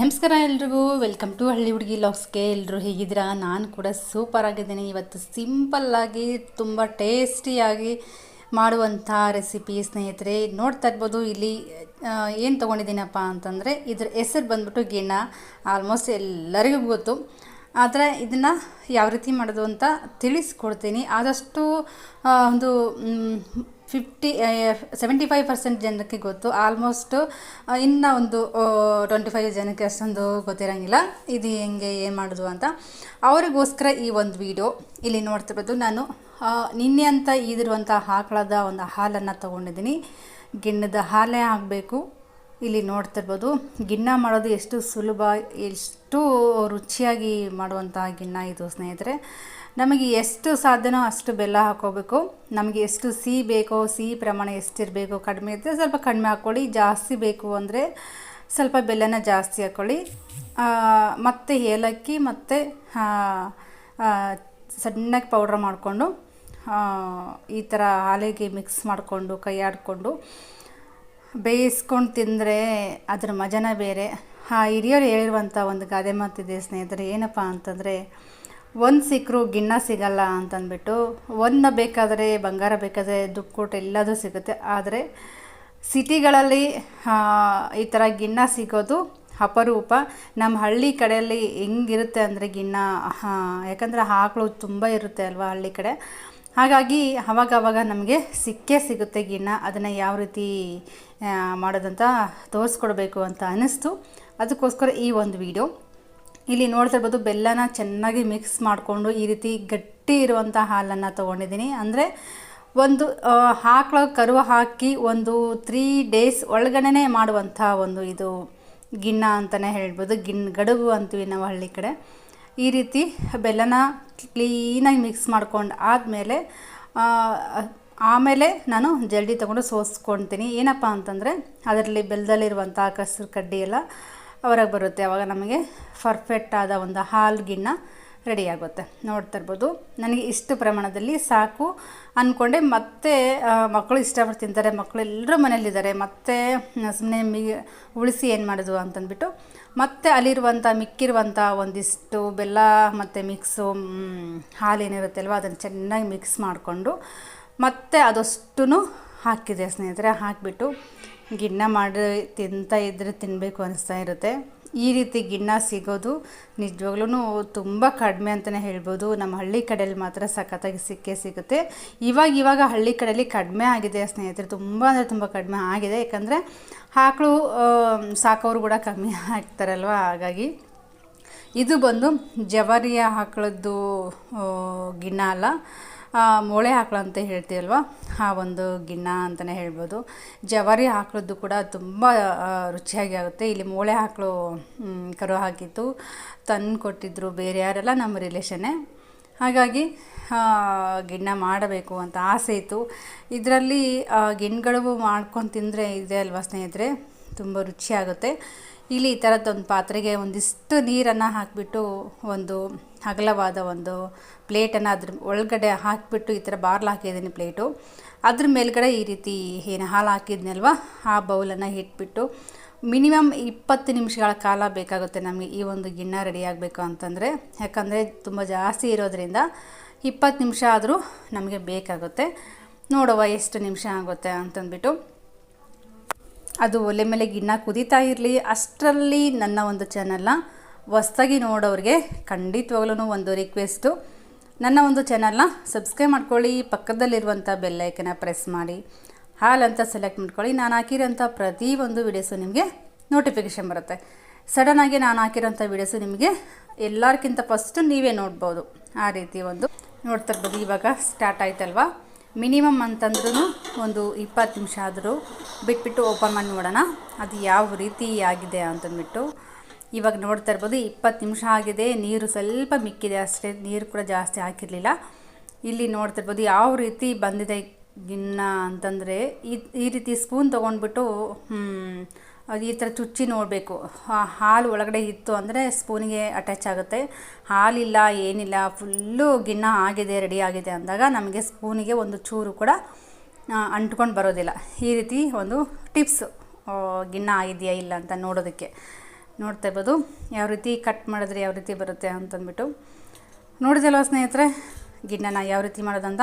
ನಮಸ್ಕಾರ ಎಲ್ರಿಗೂ. Welcome to ಹಳ್ಳಿ ಹುಡುಗಿ ಲಾಕ್ಸ್ಗೆ ಎಲ್ಲರೂ ಹೇಗಿದ್ದೀರಾ? ನಾನು ಕೂಡ ಸೂಪರ್ ಆಗಿದ್ದೀನಿ. ಇವತ್ತು ಸಿಂಪಲ್ಲಾಗಿ ತುಂಬ ಟೇಸ್ಟಿಯಾಗಿ ಮಾಡುವಂಥ ರೆಸಿಪಿ ಸ್ನೇಹಿತರೆ, ನೋಡ್ತಾ ಇರ್ಬೋದು. ಇಲ್ಲಿ ಏನು ತೊಗೊಂಡಿದ್ದೀನಪ್ಪ ಅಂತಂದರೆ, ಇದ್ರ ಹೆಸರು ಬಂದ್ಬಿಟ್ಟು ಗಿಣ್ಣ ಆಲ್ಮೋಸ್ಟ್ ಎಲ್ಲರಿಗೂ ಗೊತ್ತು. ಆದರೆ ಇದನ್ನು ಯಾವ ರೀತಿ ಮಾಡೋದು ಅಂತ ತಿಳಿಸ್ಕೊಡ್ತೀನಿ. ಆದಷ್ಟು ಒಂದು ಫಿಫ್ಟಿ ಸೆವೆಂಟಿ ಫೈವ್ ಪರ್ಸೆಂಟ್ ಜನಕ್ಕೆ ಗೊತ್ತು. ಆಲ್ಮೋಸ್ಟ್ ಇನ್ನು ಒಂದು ಟ್ವೆಂಟಿ ಫೈವ್ ಜನಕ್ಕೆ ಅಷ್ಟೊಂದು ಗೊತ್ತಿರೋಂಗಿಲ್ಲ. ಇದು ಹೆಂಗೆ, ಏನು ಮಾಡೋದು ಅಂತ. ಅವರಿಗೋಸ್ಕರ ಈ ಒಂದು ವಿಡಿಯೋ ಇಲ್ಲಿ ನೋಡ್ತಿರ್ಬೋದು ನಾನು ನಿನ್ನೆ ಅಂತ ಈದಿರುವಂಥ ಆಕಳದ ಒಂದು ಹಾಲನ್ನು ತೊಗೊಂಡಿದ್ದೀನಿ. ಗಿಣ್ಣದ ಹಾಲೇ ಆಗಬೇಕು. ಇಲ್ಲಿ ನೋಡ್ತಿರ್ಬೋದು. ಗಿಣ್ಣ ಮಾಡೋದು ಎಷ್ಟು ಸುಲಭ, ಎಷ್ಟು ರುಚಿಯಾಗಿ ಮಾಡುವಂಥ ಗಿಣ್ಣ ಇದು ಸ್ನೇಹಿತರೆ. ನಮಗೆ ಎಷ್ಟು ಸಾಧ್ಯನೋ ಅಷ್ಟು ಬೆಲ್ಲ ಹಾಕೋಬೇಕು. ನಮಗೆ ಎಷ್ಟು ಸಿಹಿ ಬೇಕೋ, ಸಿಹಿ ಪ್ರಮಾಣ ಎಷ್ಟಿರಬೇಕು ಕಡಿಮೆ ಇದ್ದರೆ ಸ್ವಲ್ಪ ಕಡಿಮೆ ಹಾಕ್ಕೊಳ್ಳಿ ಜಾಸ್ತಿ ಬೇಕು ಅಂದರೆ ಸ್ವಲ್ಪ ಬೆಲ್ಲನ ಜಾಸ್ತಿ ಹಾಕ್ಕೊಳ್ಳಿ ಮತ್ತು ಏಲಕ್ಕಿ ಮತ್ತು ಸಣ್ಣಗೆ ಪೌಡ್ರ್ ಮಾಡಿಕೊಂಡು ಈ ಥರ ಹಾಲಿಗೆ ಮಿಕ್ಸ್ ಮಾಡಿಕೊಂಡು ಕೈ ಆಡಿಕೊಂಡು ಬೇಯಿಸ್ಕೊಂಡು ತಿಂದರೆ ಅದ್ರ ಮಜನೇ ಬೇರೆ. ಆ ಹಿರಿಯರು ಹೇಳಿರುವಂಥ ಒಂದು ಗಾದೆ ಮಾತಿದೆ, ಸ್ನೇಹಿತರೆ, ಏನಪ್ಪ ಅಂತಂದರೆ, ಒಂದು ಸಿಕ್ಕರು ಗಿಣ್ಣ ಸಿಗಲ್ಲ ಅಂತಂದ್ಬಿಟ್ಟು ಒಂದು ಬೇಕಾದರೆ ಬಂಗಾರ ಬೇಕಾದರೆ ದುಡ್ಡು ಕೊಟ್ಟು ಎಲ್ಲದೂ ಸಿಗುತ್ತೆ. ಆದರೆ, ಸಿಟಿಗಳಲ್ಲಿ ಈ ಥರ ಗಿಣ್ಣ ಸಿಗೋದು ಅಪರೂಪ. ನಮ್ಮ ಹಳ್ಳಿ ಕಡೆಯಲ್ಲಿ ಹೆಂಗಿರುತ್ತೆ ಅಂದರೆ ಗಿಣ್ಣ ಯಾಕಂದರೆ ಆಕಳು ತುಂಬ ಇರುತ್ತೆ ಅಲ್ವಾ ಹಳ್ಳಿ ಕಡೆ. ಹಾಗಾಗಿ ಅವಾಗ ಅವಾಗ ನಮಗೆ ಸಿಕ್ಕೇ ಸಿಗುತ್ತೆ ಗಿಣ್ಣ. ಅದನ್ನು ಯಾವ ರೀತಿ ಮಾಡೋದಂತ ತೋರಿಸ್ಕೊಡ್ಬೇಕು ಅಂತ ಅನ್ನಿಸ್ತು ಅದಕ್ಕೋಸ್ಕರ ಈ ಒಂದು ವಿಡಿಯೋ. ಇಲ್ಲಿ ನೋಡ್ತಾ ಇರ್ಬೋದು, ಬೆಲ್ಲನ ಚೆನ್ನಾಗಿ ಮಿಕ್ಸ್ ಮಾಡಿಕೊಂಡು ಈ ರೀತಿ ಗಟ್ಟಿ ಇರುವಂಥ ಹಾಲನ್ನು ತೊಗೊಂಡಿದ್ದೀನಿ. ಅಂದರೆ ಒಂದು ಆಕಳ ಕರು ಹಾಕಿ ಒಂದು ತ್ರೀ ಡೇಸ್ ಒಳಗಡೆ ಮಾಡುವಂಥ ಒಂದು ಇದು ಗಿಣ್ಣ ಅಂತಲೇ ಹೇಳ್ಬೋದು. ಗಿಣ್, ಗಡುಗು ಅಂತೀವಿ ನಾವು ಹಳ್ಳಿ ಕಡೆ. ಈ ರೀತಿ ಬೆಲ್ಲನ ಕ್ಲೀನಾಗಿ ಮಿಕ್ಸ್ ಮಾಡ್ಕೊಂಡು ಆದಮೇಲೆ ಆಮೇಲೆ ನಾನು ಜಲ್ಡಿ ತೊಗೊಂಡು ಸೋಸ್ಕೊತೀನಿ. ಏನಪ್ಪ ಅಂತಂದರೆ, ಅದರಲ್ಲಿ ಬೆಲ್ಲದಲ್ಲಿರುವಂಥ ಕಸರು ಕಡ್ಡಿ ಎಲ್ಲ ಹೊರಗೆ ಬರುತ್ತೆ. ಆವಾಗ ನಮಗೆ ಪರ್ಫೆಕ್ಟ್ ಆದ ಒಂದು ಹಾಲು ಗಿಣ್ಣ ರೆಡಿ ಆಗುತ್ತೆ. ನೋಡ್ತಾ ಇರ್ಬೋದು. ನನಗೆ ಇಷ್ಟು ಪ್ರಮಾಣದಲ್ಲಿ ಸಾಕು. ಅಂದ್ಕೊಂಡೆ ಮತ್ತೆ ಮಕ್ಕಳು ಇಷ್ಟಪಟ್ಟು ತಿಂತಾರೆ. ಮಕ್ಕಳು ಎಲ್ಲರೂ ಮನೇಲಿದ್ದಾರೆ ಮತ್ತೆ ಸುಮ್ಮನೆ ಮಿ, ಉಳಿಸಿ ಏನು ಮಾಡೋದು ಅಂತಂದ್ಬಿಟ್ಟು ಮತ್ತೆ ಅಲ್ಲಿರುವಂಥ ಮಿಕ್ಕಿರುವಂಥ ಒಂದಿಷ್ಟು ಬೆಲ್ಲ ಮತ್ತು ಮಿಕ್ಸು ಹಾಲೇನಿರುತ್ತೆ ಅಲ್ವ ಅದನ್ನು ಚೆನ್ನಾಗಿ ಮಿಕ್ಸ್ ಮಾಡಿಕೊಂಡು ಮತ್ತೆ ಅದಷ್ಟು ಹಾಕಿದೆ ಸ್ನೇಹಿತರೆ. ಹಾಕಿಬಿಟ್ಟು ಗಿಣ್ಣ ಮಾಡಿ ತಿಂತಾ ಇದ್ದರೆ ತಿನ್ನಬೇಕು ಅನಿಸ್ತಾ ಇರುತ್ತೆ. ಈ ರೀತಿ ಗಿಣ್ಣ ಸಿಗೋದು ನಿಜವಾಗ್ಲೂ ತುಂಬ ಕಡಿಮೆ ಅಂತಲೇ ಹೇಳ್ಬೋದು. ನಮ್ಮ ಹಳ್ಳಿ ಕಡೆಯಲ್ಲಿ ಮಾತ್ರ ಸಖತ್ತಾಗಿ ಸಿಕ್ಕೇ ಸಿಗುತ್ತೆ. ಇವಾಗ ಇವಾಗ ಹಳ್ಳಿ ಕಡೆಯಲ್ಲಿ ಕಡಿಮೆ ಆಗಿದೆ ಸ್ನೇಹಿತರೆ. ತುಂಬ ಅಂದರೆ ತುಂಬ ಕಡಿಮೆ ಆಗಿದೆ. ಯಾಕಂದರೆ ಆಕಳು ಸಾಕೋರು ಕೂಡ ಕಮ್ಮಿ ಆಗ್ತಾರಲ್ವ? ಹಾಗಾಗಿ ಇದು ಬಂದು ಜವರಿಯ ಆಕಳದ್ದು ಗಿಣ್ಣ ಅಲ್ಲ. ಮೊಳೆ ಆಕಳು ಅಂತ ಹೇಳ್ತೀವಲ್ವ? ಆ ಒಂದು ಗಿಣ್ಣ ಅಂತಲೇ ಹೇಳ್ಬೋದು. ಜವಾರಿ ಆಕಳದ್ದು ಕೂಡ ತುಂಬ ರುಚಿಯಾಗಿ ಆಗುತ್ತೆ. ಇಲ್ಲಿ ಮೊಳೆ ಆಕಳು ಕರು ಹಾಕಿತ್ತು ತಂದು ಕೊಟ್ಟಿದ್ದರು ಬೇರೆ ಯಾರೆಲ್ಲ ನಮ್ಮ ರಿಲೇಷನ್ನೇ ಹಾಗಾಗಿ ಗಿಣ್ಣ ಮಾಡಬೇಕು ಅಂತ ಆಸೆ ಇತ್ತು. ಇದರಲ್ಲಿ ಗಿಣ್ಣಗಳು ಮಾಡ್ಕೊಂಡು ತಿಂದರೆ ಇದೆ ಅಲ್ವಾ ಸ್ನೇಹಿತರೆ? ತುಂಬ ರುಚಿಯಾಗುತ್ತೆ. ಇಲ್ಲಿ ಈ ಥರದ್ದೊಂದು ಪಾತ್ರೆಗೆ ಒಂದಿಷ್ಟು ನೀರನ್ನು ಹಾಕಿಬಿಟ್ಟು ಒಂದು ಅಗಲವಾದ ಒಂದು ಪ್ಲೇಟನ್ನು ಅದ್ರ ಒಳಗಡೆ ಹಾಕಿಬಿಟ್ಟು ಈ ಥರ ಬಾರ್ಲ್ ಹಾಕಿದ್ದೀನಿ ಪ್ಲೇಟು. ಅದ್ರ ಮೇಲ್ಗಡೆ ಈ ರೀತಿ ಏನು ಹಾಲು ಹಾಕಿದ್ನಲ್ವ, ಆ ಬೌಲನ್ನು ಇಟ್ಬಿಟ್ಟು ಮಿನಿಮಮ್ ಇಪ್ಪತ್ತು ನಿಮಿಷಗಳ ಕಾಲ ಬೇಕಾಗುತ್ತೆ ನಮಗೆ ಈ ಒಂದು ಗಿಣ್ಣ ರೆಡಿ ಆಗಬೇಕು ಅಂತಂದರೆ. ಯಾಕಂದರೆ ತುಂಬ ಜಾಸ್ತಿ ಇರೋದ್ರಿಂದ ಇಪ್ಪತ್ತು ನಿಮಿಷ ಆದರೂ ನಮಗೆ ಬೇಕಾಗುತ್ತೆ. ನೋಡುವ ಎಷ್ಟು ನಿಮಿಷ ಆಗುತ್ತೆ ಅಂತಂದ್ಬಿಟ್ಟು. ಅದು ಒಲೆ ಮೇಲೆ ಗಿನ್ನ ಕುದೀತಾ ಇರಲಿ, ಅಷ್ಟರಲ್ಲಿ ನನ್ನ ಒಂದು ಚಾನಲ್ನ ಹೊಸ್ದಾಗಿ ನೋಡೋರಿಗೆ ಖಂಡಿತವಾಗ್ಲೂ ಒಂದು ರಿಕ್ವೆಸ್ಟು ನನ್ನ ಒಂದು ಚಾನಲ್ನ ಸಬ್ಸ್ಕ್ರೈಬ್ ಮಾಡ್ಕೊಳ್ಳಿ, ಪಕ್ಕದಲ್ಲಿರುವಂಥ ಬೆಲ್ಲೈಕನ ಪ್ರೆಸ್ ಮಾಡಿ. ಹಾಲ್ ಅಂತ ಸೆಲೆಕ್ಟ್ ಮಾಡ್ಕೊಳ್ಳಿ, ನಾನು ಹಾಕಿರೋಂಥ ಪ್ರತಿ ಒಂದು ವೀಡಿಯೋಸು ನಿಮಗೆ ನೋಟಿಫಿಕೇಷನ್ ಬರುತ್ತೆ. ಸಡನ್ನಾಗಿ ನಾನು ಹಾಕಿರೋಂಥ ವೀಡಿಯೋಸು ನಿಮಗೆ ಎಲ್ಲರಿಗಿಂತ ಫಸ್ಟು ನೀವೇ ನೋಡ್ಬೋದು. ಆ ರೀತಿ ಒಂದು ನೋಡ್ತಾ ಇರ್ಬೋದು. ಇವಾಗ ಸ್ಟಾರ್ಟ್ ಆಯ್ತಲ್ವಾ? ಮಿನಿಮಮ್ ಅಂತಂದ್ರೂ ಒಂದು ಇಪ್ಪತ್ತು ನಿಮಿಷ ಆದರೂ ಬಿಟ್ಬಿಟ್ಟು ಓಪನ್ ಮಾಡಿ ನೋಡೋಣ. ಅದು ಯಾವ ರೀತಿ ಆಗಿದೆ ಅಂತಂದ್ಬಿಟ್ಟು. ಇವಾಗ ನೋಡ್ತಾ ಇರ್ಬೋದು, ಇಪ್ಪತ್ತು ನಿಮಿಷ ಆಗಿದೆ. ನೀರು ಸ್ವಲ್ಪ ಮಿಕ್ಕಿದೆ ಅಷ್ಟೇ. ನೀರು ಕೂಡ ಜಾಸ್ತಿ ಹಾಕಿರಲಿಲ್ಲ. ಇಲ್ಲಿ ನೋಡ್ತಾ ಇರ್ಬೋದು, ಯಾವ ರೀತಿ ಬಂದಿದೆ ಗಿನ್ನ ಅಂತಂದರೆ, ಈ ರೀತಿ ಸ್ಪೂನ್ ತೊಗೊಂಡ್ಬಿಟ್ಟು ಈ ಥರ ಚುಚ್ಚಿ ನೋಡಬೇಕು. ಹಾಲು ಒಳಗಡೆ ಇತ್ತು ಅಂದರೆ ಸ್ಪೂನಿಗೆ ಅಟ್ಯಾಚ್ ಆಗುತ್ತೆ. ಹಾಲಿಲ್ಲ, ಏನಿಲ್ಲ, ಫುಲ್ಲು ಗಿಣ್ಣ ಆಗಿದೆ ರೆಡಿ ಆಗಿದೆ ಅಂದಾಗ ನಮಗೆ ಸ್ಪೂನಿಗೆ ಒಂದು ಚೂರು ಕೂಡ ಅಂಟ್ಕೊಂಡು ಬರೋದಿಲ್ಲ. ಈ ರೀತಿ ಒಂದು ಟಿಪ್ಸ್ ಗಿಣ್ಣ ಆಗಿದೆಯಾ ಇಲ್ಲ ಅಂತ ನೋಡೋದಕ್ಕೆ. ನೋಡ್ತಾ ಇರ್ಬೋದು. ಯಾವ ರೀತಿ ಕಟ್ ಮಾಡಿದ್ರೆ ಯಾವ ರೀತಿ ಬರುತ್ತೆ ಅಂತಂದ್ಬಿಟ್ಟು. ನೋಡಿದಲ್ವ ಸ್ನೇಹಿತರೆ? ಗಿನ್ನನ ಯಾವ ರೀತಿ ಮಾಡೋದಂತ?